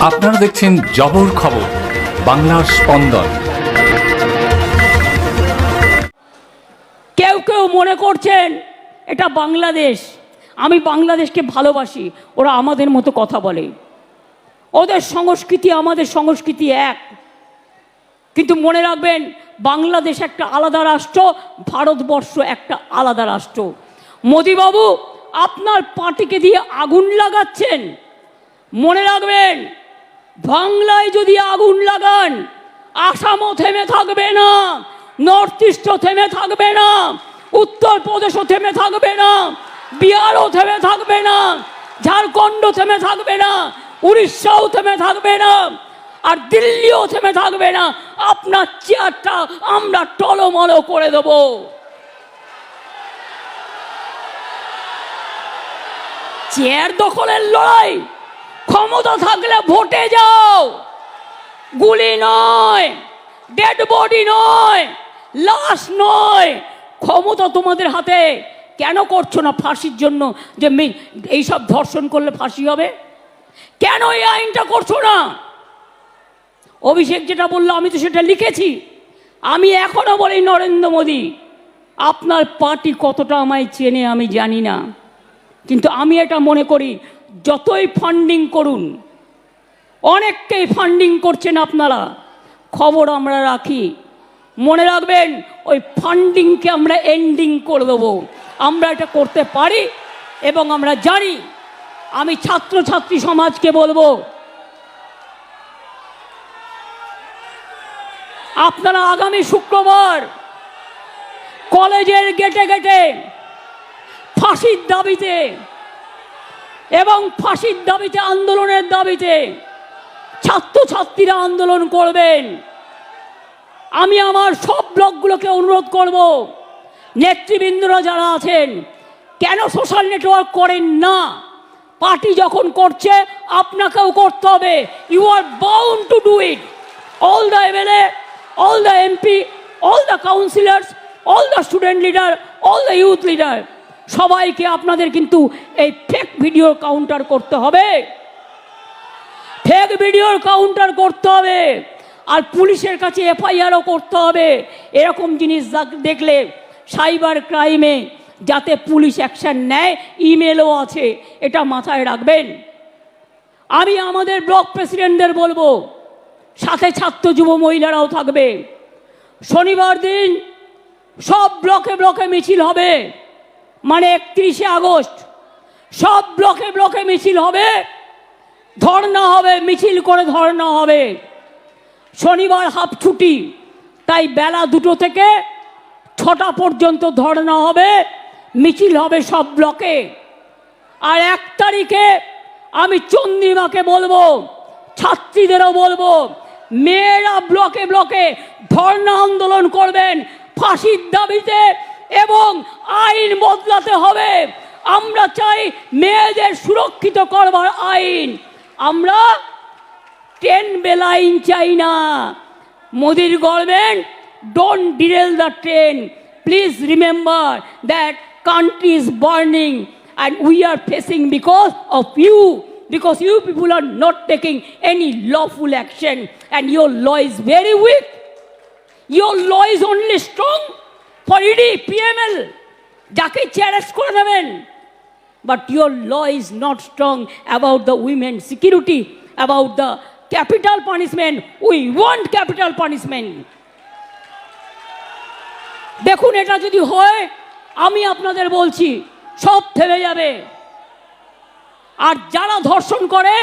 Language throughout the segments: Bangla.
আপনারা দেখছেন জবর খবর, বাংলার স্পন্দন। কেউ কেউ মনে করছেন এটা বাংলাদেশ। আমি বাংলাদেশকে ভালোবাসি, ওরা আমাদের মতো কথা বলে। ওদের সংস্কৃতি আমাদের সংস্কৃতি এক। কিন্তু মনে রাখবেন, বাংলাদেশ একটা আলাদা রাষ্ট্র, ভারতবর্ষ একটা আলাদা রাষ্ট্র। মোদিবাবু, আপনার পার্টিকে দিয়ে আগুন লাগাচ্ছেন। মনে রাখবেন বাংলায় যদি আগুন লাগান, আসামও থেমে থাকবে না, নর্থ ইস্টও থেমে থাকবে না, উত্তরপ্রদেশও থেমে থাকবে না, বিহারও থেমে থাকবে না ঝাড়খণ্ড থেমে থাকবে না, উড়িষ্যাও থেমে থাকবে না, আর দিল্লিও থেমে থাকবে না, আপনার চেয়ারটা আমরা টলমলো করে দেবো। চেয়ার দখলের লড়াই ক্ষমতা থাকলে ভোটে যাও। গুলি নয় ডেড বডি নয়, লাশ নয়। ক্ষমতা তোমাদের হাতে। কেন করছ না ফাঁসির জন্য যে এইসব ধর্ষণ করলে ফাঁসি হবে? কেন এই আইনটা করছ না? অভিষেক যেটা বলল, আমি তো সেটা লিখেছি। আমি এখনও বলি, নরেন্দ্র মোদী, আপনার পার্টি কতটা আমায় চেনে আমি জানি না। কিন্তু আমি এটা মনে করি যতই ফান্ডিং করুন, অনেককেই ফান্ডিং করছেন আপনারা। খবর আমরা রাখি। মনে রাখবেন, ওই ফান্ডিংকে আমরা এন্ডিং করে দেবো। আমরা এটা করতে পারি এবং আমরা জানি, আমি ছাত্রছাত্রী সমাজকে বলব, আপনারা আগামী শুক্রবার কলেজের গেটে গেটে ফাঁসির দাবিতে এবং ফাঁসির দাবিতে, আন্দোলনের দাবিতে ছাত্রছাত্রীরা আন্দোলন করবেন। আমি আমার সব ব্লকগুলোকে অনুরোধ করব, নেতৃবৃন্দরা যারা আছেন, কেন সোশ্যাল নেটওয়ার্ক করেন না? পার্টি যখন করছে, আপনাকেও করতে হবে। You are bound to do it all the MLA all the MP all the councillors all the student leader all the youth leader সবাইকে আপনাদের কিন্তু এই ফেক ভিডিও কাউন্টার করতে হবে। ফেক ভিডিওর কাউন্টার করতে হবে। আর পুলিশের কাছে এফআইআরও করতে হবে। এরকম জিনিস দেখলে সাইবার ক্রাইমে যাতে পুলিশ অ্যাকশন নেয় ইমেলও আছে, এটা মাথায় রাখবেন। আমি আমাদের ব্লক প্রেসিডেন্টদের বলব, সাথে ছাত্র যুব মহিলারাও থাকবে। শনিবার দিন সব ব্লকে ব্লকে মিছিল হবে। মানে একত্রিশে আগস্ট। সব ব্লকে ব্লকে মিছিল হবে। ধর্না হবে, মিছিল করে ধর্না হবে। শনিবার হাফ ছুটি, তাই বেলা দুটো থেকে ছটা পর্যন্ত ধর্না হবে, মিছিল হবে সব ব্লকে। আর এক তারিখে আমি চন্দ্রিমাকে বলব, ছাত্রীদেরও বলব, মেয়েরা ব্লকে ব্লকে ধর্ণা আন্দোলন করবেন, ফাঁসির দাবিতে এবং আইন বদলাতে হবে। আমরা চাই মেয়েদের সুরক্ষিত করবার আইন। আমরা ট্রেন বেল আইন চাই না। মোদির government don't derail the train please remember that country is burning and we are facing because of you because you people are not taking any lawful action and your law is very weak your law is only strong for ED PMLA যাকে চ্যারেস করে দেবেন। But your law is not strong about the women. Security about the capital punishment. We want capital punishment. দেখুন, এটা যদি হয়, আমি আপনাদের বলছি, সব থেমে যাবে। আর যারা ধর্ষণ করে,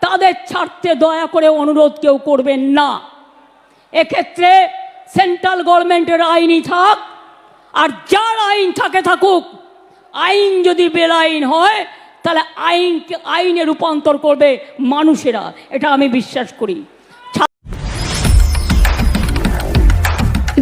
তাদের ছাড়তে দয়া করে অনুরোধ কেউ করবেন না। এক্ষেত্রে সেন্ট্রাল গভর্নমেন্টের আইনই থাক, আর যার আইন থাকে থাকুক আইন যদি বেলাইন হয় তাহলে আইনকে আইনে রূপান্তর করবে মানুষেরা। এটা আমি বিশ্বাস করি।